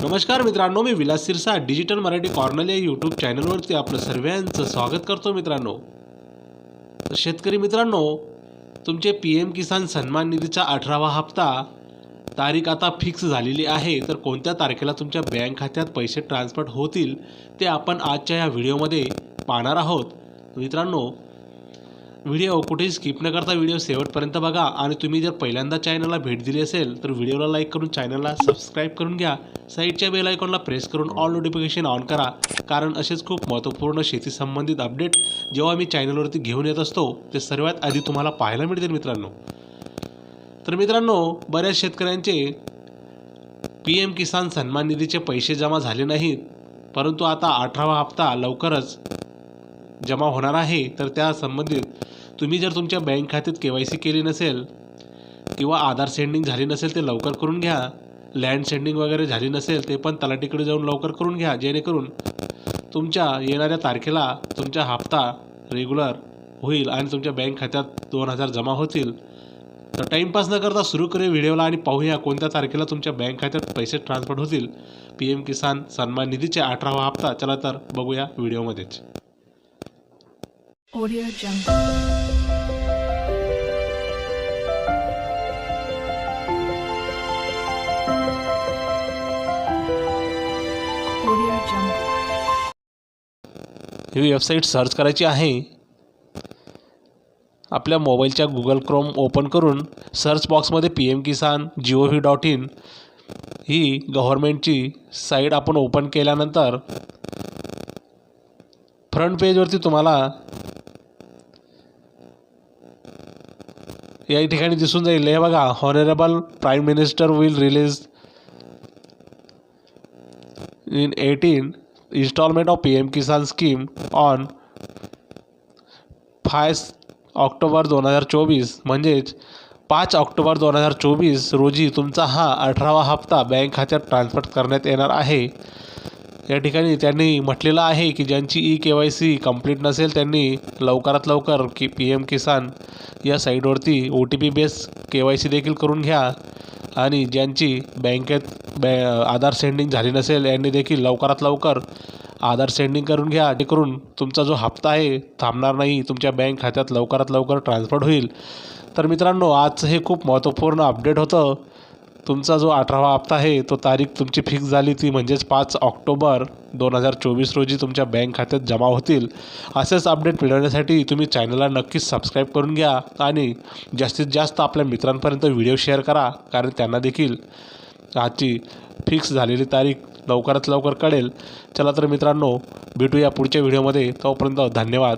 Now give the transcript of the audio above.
नमस्कार मित्रांनो मी विलास सिरसा डिजिटल मराठी कॉर्नल या यूट्यूब चॅनलवरती आपलं सर्वांचं स्वागत करतो मित्रांनो. तर शेतकरी मित्रांनो तुमचे पी एम किसान सन्मान निधीचा अठरावा हप्ता तारीख आता फिक्स झालेली आहे. तर कोणत्या तारखेला तुमच्या बँक खात्यात पैसे ट्रान्सफर होतील ते आपण आजच्या या व्हिडिओमध्ये पाहणार आहोत. मित्रांनो व्हिडिओ कुठेही स्किप न करता व्हिडिओ शेवटपर्यंत बघा आणि तुम्ही जर पहिल्यांदा चॅनलला भेट दिली असेल तर व्हिडिओला लाईक करून चॅनलला सबस्क्राईब करून घ्या. साईडच्या बेल आयकॉनला प्रेस करून ऑल नोटिफिकेशन ऑन करा कारण असेच खूप महत्त्वपूर्ण शेती संबंधित अपडेट जेव्हा मी चॅनलवरती घेऊन येत असतो ते सर्वात आधी तुम्हाला पाहायला मिळतील मित्रांनो. तर मित्रांनो बऱ्याच शेतकऱ्यांचे पी एम किसान सन्मान निधीचे पैसे जमा झाले नाहीत परंतु आता अठरावा हप्ता लवकरच जमा होणार आहे. तर त्या संबंधित तुम्ही जर तुमच्या बँक खात्यात के वाय सी केली नसेल किंवा आधार सेंडिंग झाली नसेल ते लवकर करून घ्या. लँड सेंडिंग वगैरे झाली नसेल ते पण तलाठीकडे जाऊन लवकर करून घ्या. जेणेकरून तुमच्या येणाऱ्या तारखेला तुमचा हप्ता रेग्युलर होईल आणि तुमच्या बँक खात्यात दोन हजार जमा होतील. तर टाईमपास न करता सुरू करूया व्हिडिओला आणि पाहूया कोणत्या तारखेला तुमच्या बँक खात्यात पैसे ट्रान्सफर होतील. पी एम किसान सन्मान निधीचे अठरावा हप्ता. चला तर बघूया व्हिडिओमध्येच. ही वेबसाईट सर्च करायची आहे आपल्या मोबाईलच्या गुगल क्रोम ओपन करून सर्च बॉक्समध्ये P M Kisan gov dot in ही गव्हर्मेंटची साईट आपण ओपन केल्यानंतर फ्रंट पेजवरती तुम्हाला या ठिकाणी दिसून जाईल. हे बघा honourable prime minister will release in eighteen installment of PM Kisan scheme on five October दोन हजार चोवीस म्हणजेच पाच ऑक्टोबर दोन हजार चोवीस रोजी तुमचा हा अठरावा हप्ता बँक खात्यात ट्रान्सफर करण्यात येणार आहे. या ठिकाणी त्यांनी म्हटलेलं आहे की ज्यांची E K Y C complete नसेल त्यांनी लवकरात लवकर की पी एम किसान या साईटवरती O T P base K Y C देखील करून घ्या. आणि ज्यांची बँकेत बॅ आधार सेंडिंग झाली नसेल यांनी देखील लवकरात लवकर आधार सेंडिंग करून घ्या. जेणेकरून तुमचा जो हप्ता आहे थांबणार नाही तुमच्या बँक खात्यात लवकरात लवकर ट्रान्सफर होईल. तर मित्रांनो आजचं हे खूप महत्त्वपूर्ण अपडेट होतं. तुमचा जो अठरावा हप्ता आहे तो तारीख तुमची फिक्स झाली ती म्हणजेच पाच ऑक्टोबर दोन हजार चोवीस रोजी तुमच्या बँक खात्यात जमा होतील. असेच अपडेट मिळवण्यासाठी तुम्ही चॅनलला नक्कीच सबस्क्राईब करून घ्या आणि जास्तीत जास्त आपल्या मित्रांपर्यंत व्हिडिओ शेअर करा कारण त्यांना देखील आजची फिक्स झालेली तारीख लवकरात लवकर कळेल. चला तर मित्रांनो भेटूया पुढच्या व्हिडिओमध्ये. तोपर्यंत धन्यवाद.